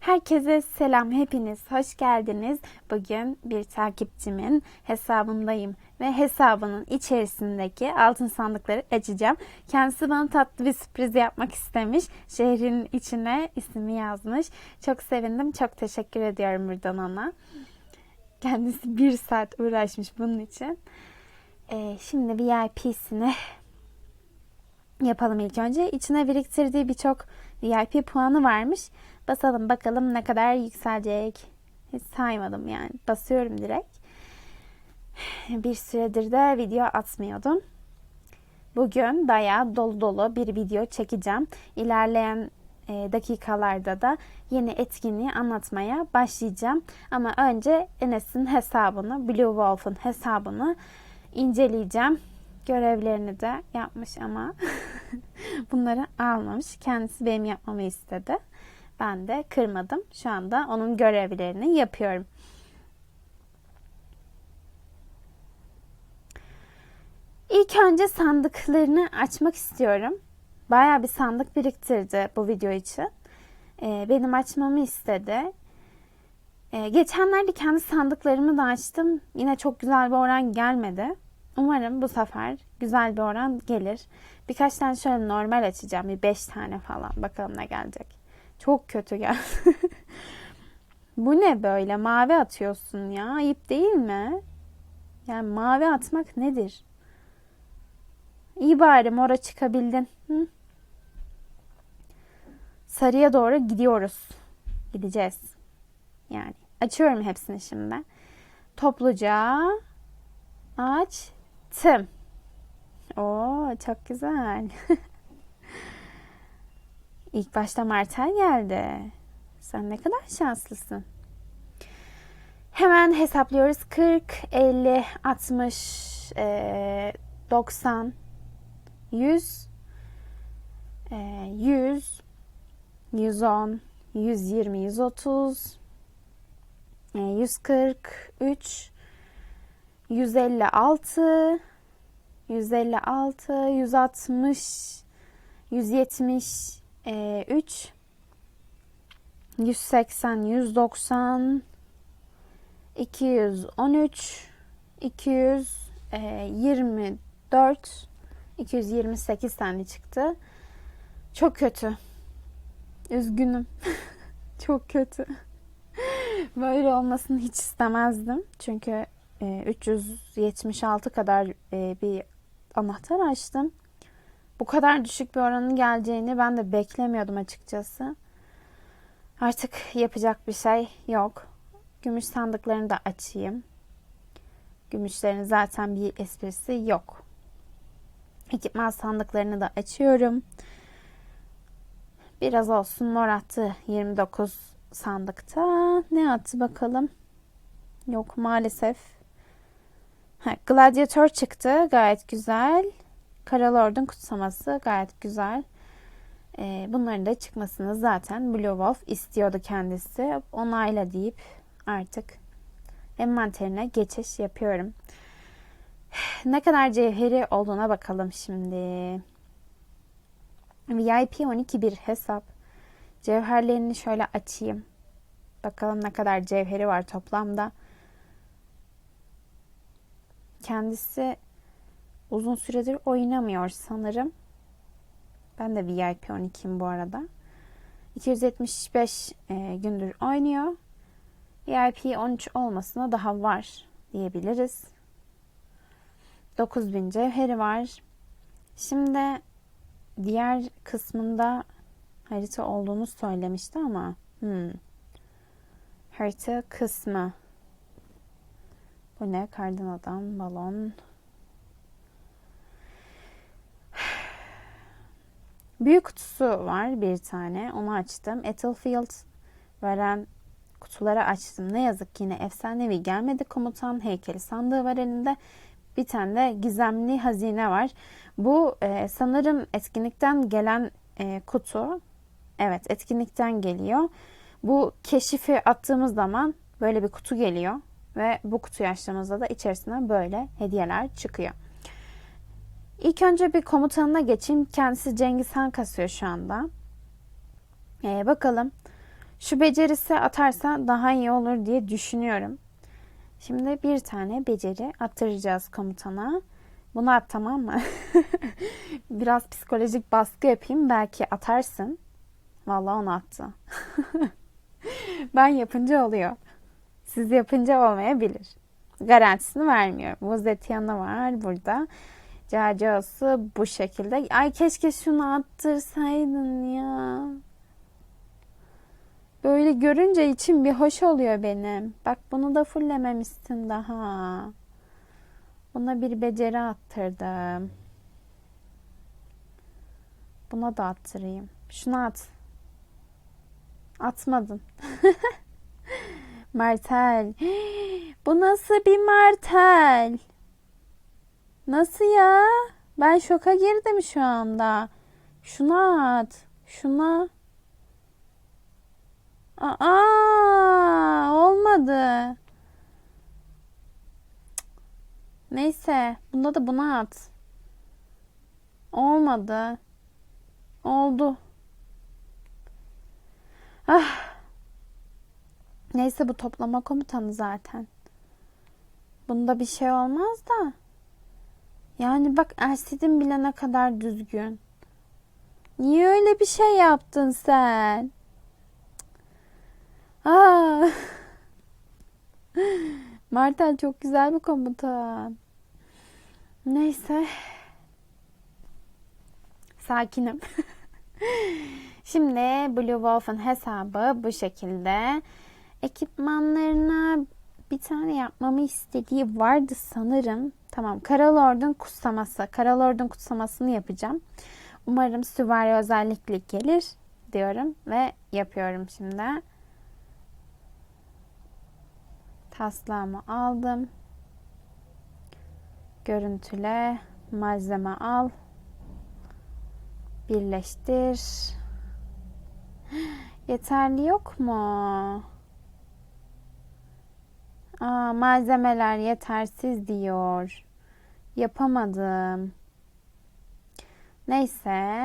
Herkese selam hepiniz hoş geldiniz. Bugün bir takipçimin hesabındayım ve hesabının içerisindeki altın sandıkları açacağım. Kendisi bana tatlı bir sürpriz yapmak istemiş. Şehrin içine ismini yazmış. Çok sevindim. Çok teşekkür ediyorum buradan ona. Kendisi bir saat uğraşmış bunun için. Ee, şimdi VIP'sini yapalım ilk önce. İçine biriktirdiği birçok VIP puanı varmış. Basalım bakalım ne kadar yükselecek. Hiç saymadım yani. Basıyorum direkt. Bir süredir de video atmıyordum. Bugün bayağı dolu dolu bir video çekeceğim. İlerleyen e, dakikalarda da yeni etkinliği anlatmaya başlayacağım. Ama önce Enes'in hesabını, Blue Wolf'un hesabını inceleyeceğim. Görevlerini de yapmış ama bunları almamış. Kendisi benim yapmamı istedi. Ben de kırmadım. Şu anda onun görevlerini yapıyorum. İlk önce sandıklarını açmak istiyorum. Baya bir sandık biriktirdi bu video için. Ee, benim açmamı istedi. Ee, geçenlerde kendi sandıklarımı da açtım. Yine çok güzel bir oran gelmedi. Umarım bu sefer güzel bir oran gelir. Birkaç tane şöyle normal açacağım. Bir 5 tane falan. Bakalım ne gelecek. Çok kötü geldi. bu ne böyle? Mavi atıyorsun ya. Ayıp değil mi? Yani mavi atmak nedir? İyi bari mora çıkabildin. Hı? Sarıya doğru gidiyoruz. Gideceğiz. Yani açıyorum hepsini şimdi. Topluca açtım. Oo çok güzel. İlk başta Martel geldi. Sen ne kadar şanslısın. Hemen hesaplıyoruz. 40, 50, 60, e, 90, 100, e, 100, 110, 120, 130, e, 143, 156, 156, 160, 170, 3 180 190 213 224 228 tane çıktı. Çok kötü. Üzgünüm. Çok kötü. Böyle olmasını hiç istemezdim. Çünkü 376 kadar bir anahtar açtım. Bu kadar düşük bir oranın geleceğini ben de beklemiyordum açıkçası. Artık yapacak bir şey yok. Gümüş sandıklarını da açayım. Gümüşlerin zaten bir esprisi yok. Ekipman sandıklarını da açıyorum. Biraz olsun mor attı 29 sandıkta. Ne attı bakalım? Yok maalesef. Ha, gladyatör çıktı. Gayet güzel. Karalord'un kutsaması gayet güzel. Ee, bunların da çıkmasını zaten Blue Wolf istiyordu kendisi. Onayla deyip artık envanterine geçiş yapıyorum. Ne kadar cevheri olduğuna bakalım şimdi. VIP 12 bir hesap. Cevherlerini şöyle açayım. Bakalım ne kadar cevheri var toplamda. Kendisi uzun süredir oynamıyor sanırım. Ben de VIP 12'yim bu arada. 275 e, gündür oynuyor. VIP 13 olmasına daha var diyebiliriz. 9000 cevheri var. Şimdi diğer kısmında harita olduğunu söylemişti ama hmm. harita kısmı bu ne? Kardan adam, balon, Büyük kutusu var bir tane. Onu açtım. Ethelfield veren kutuları açtım. Ne yazık ki yine efsanevi gelmedi. Komutan heykeli sandığı var elinde. Bir tane de gizemli hazine var. Bu e, sanırım etkinlikten gelen e, kutu. Evet etkinlikten geliyor. Bu keşifi attığımız zaman böyle bir kutu geliyor. Ve bu kutuyu açtığımızda da içerisinden böyle hediyeler çıkıyor. İlk önce bir komutanına geçeyim. Kendisi Cengiz Han kasıyor şu anda. Ee, bakalım. Şu becerisi atarsa daha iyi olur diye düşünüyorum. Şimdi bir tane beceri attıracağız komutana. Bunu at tamam mı? Biraz psikolojik baskı yapayım belki atarsın. Vallahi onu attı. ben yapınca oluyor. Siz yapınca olmayabilir. Garantisini vermiyorum. Vuzetiyanı var burada. Cacosu bu şekilde. Ay keşke şunu attırsaydın ya. Böyle görünce içim bir hoş oluyor benim. Bak bunu da fullememişsin daha. Buna bir beceri attırdım. Buna da attırayım. Şunu at. Atmadın. Martel. Bu nasıl bir martel? Nasıl ya? Ben şoka girdim şu anda. Şuna at. Şuna. Aa, olmadı. Neyse, bunda da buna at. Olmadı. Oldu. Ah. Neyse bu toplama komutanı zaten. Bunda bir şey olmaz da. Yani bak Ersid'in bile ne kadar düzgün. Niye öyle bir şey yaptın sen? Aa. Martel çok güzel bir komutan. Neyse. Sakinim. Şimdi Blue Wolf'un hesabı bu şekilde. Ekipmanlarına bir tane yapmamı istediği vardı sanırım. Tamam. Karalord'un kutsaması. Karalord'un kutsamasını yapacağım. Umarım süvari özellikle gelir diyorum ve yapıyorum şimdi. Taslağımı aldım. Görüntüle malzeme al. Birleştir. Yeterli yok mu? Aa, malzemeler yetersiz diyor. Yapamadım. Neyse.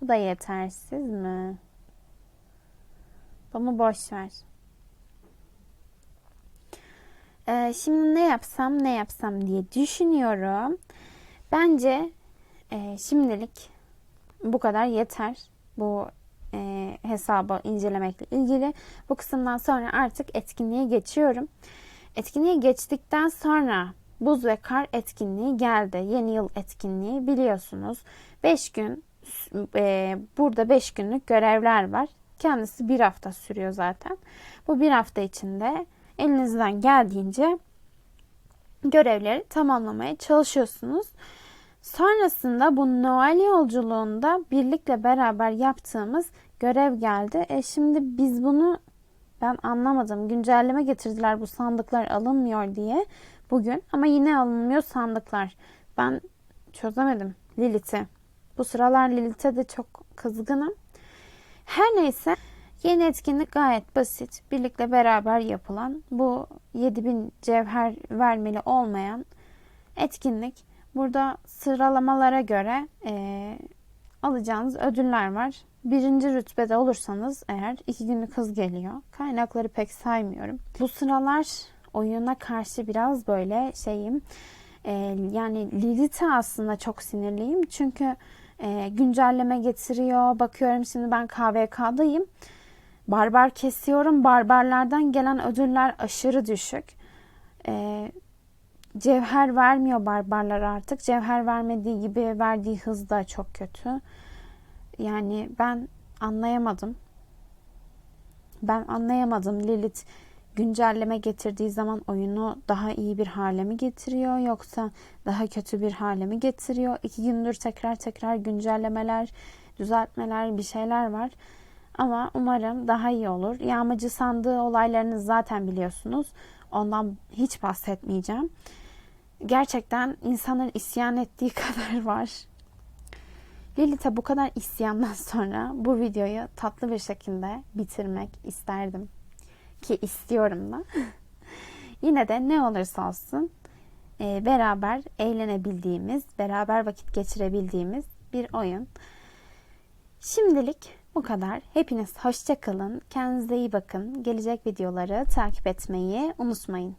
Bu da yetersiz mi? Bunu boş ver. Ee, şimdi ne yapsam ne yapsam diye düşünüyorum. Bence e, şimdilik bu kadar yeter. Bu e, hesabı incelemekle ilgili. Bu kısımdan sonra artık etkinliğe geçiyorum. Etkinliğe geçtikten sonra buz ve kar etkinliği geldi. Yeni yıl etkinliği biliyorsunuz. 5 gün e, burada 5 günlük görevler var. Kendisi bir hafta sürüyor zaten. Bu bir hafta içinde elinizden geldiğince görevleri tamamlamaya çalışıyorsunuz. Sonrasında bu Noel yolculuğunda birlikte beraber yaptığımız görev geldi. E şimdi biz bunu ben anlamadım. Güncelleme getirdiler bu sandıklar alınmıyor diye bugün ama yine alınmıyor sandıklar. Ben çözemedim Lilith'i. Bu sıralar Lilith'e de çok kızgınım. Her neyse Yeni etkinlik gayet basit. Birlikte beraber yapılan bu 7000 cevher vermeli olmayan etkinlik. Burada sıralamalara göre e, alacağınız ödüller var. Birinci rütbede olursanız eğer iki günlük hız geliyor. Kaynakları pek saymıyorum. Bu sıralar oyuna karşı biraz böyle şeyim. E, yani Lilith'e aslında çok sinirliyim. Çünkü e, güncelleme getiriyor. Bakıyorum şimdi ben KVK'dayım. Barbar kesiyorum. Barbarlardan gelen ödüller aşırı düşük. Ee, cevher vermiyor barbarlar artık. Cevher vermediği gibi verdiği hız da çok kötü. Yani ben anlayamadım. Ben anlayamadım. Lilith güncelleme getirdiği zaman oyunu daha iyi bir hale mi getiriyor yoksa daha kötü bir hale mi getiriyor? İki gündür tekrar tekrar güncellemeler, düzeltmeler bir şeyler var. Ama umarım daha iyi olur. Yağmacı sandığı olaylarını zaten biliyorsunuz. Ondan hiç bahsetmeyeceğim. Gerçekten insanın isyan ettiği kadar var. Lilith'e bu kadar isyandan sonra bu videoyu tatlı bir şekilde bitirmek isterdim. Ki istiyorum da. Yine de ne olursa olsun e, beraber eğlenebildiğimiz, beraber vakit geçirebildiğimiz bir oyun. Şimdilik Bu kadar. Hepiniz hoşça kalın. Kendinize iyi bakın. Gelecek videoları takip etmeyi unutmayın.